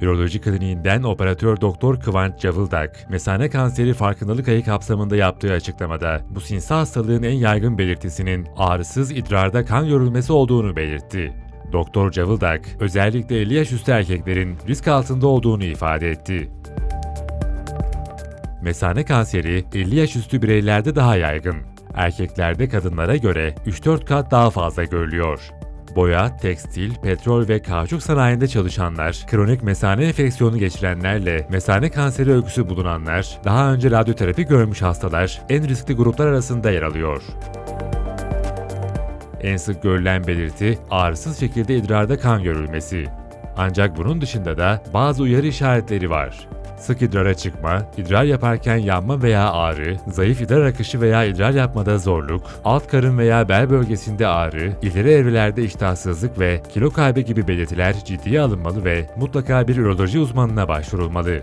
Üroloji kliniğinden operatör doktor Kıvanç Cavıldak, mesane kanseri farkındalık ayı kapsamında yaptığı açıklamada bu sinsi hastalığın en yaygın belirtisinin ağrısız idrarda kan görülmesi olduğunu belirtti. Doktor Cavıldak, özellikle 50 yaş üstü erkeklerin risk altında olduğunu ifade etti. Mesane kanseri 50 yaş üstü bireylerde daha yaygın. Erkeklerde kadınlara göre 3-4 kat daha fazla görülüyor. Boya, tekstil, petrol ve kauçuk sanayinde çalışanlar, kronik mesane enfeksiyonu geçirenlerle mesane kanseri öyküsü bulunanlar, daha önce radyoterapi görmüş hastalar en riskli gruplar arasında yer alıyor. En sık görülen belirti ağrısız şekilde idrarda kan görülmesi. Ancak bunun dışında da bazı uyarı işaretleri var. Sık idrara çıkma, idrar yaparken yanma veya ağrı, zayıf idrar akışı veya idrar yapmada zorluk, alt karın veya bel bölgesinde ağrı, ileri evrelerde iştahsızlık ve kilo kaybı gibi belirtiler ciddiye alınmalı ve mutlaka bir üroloji uzmanına başvurulmalı.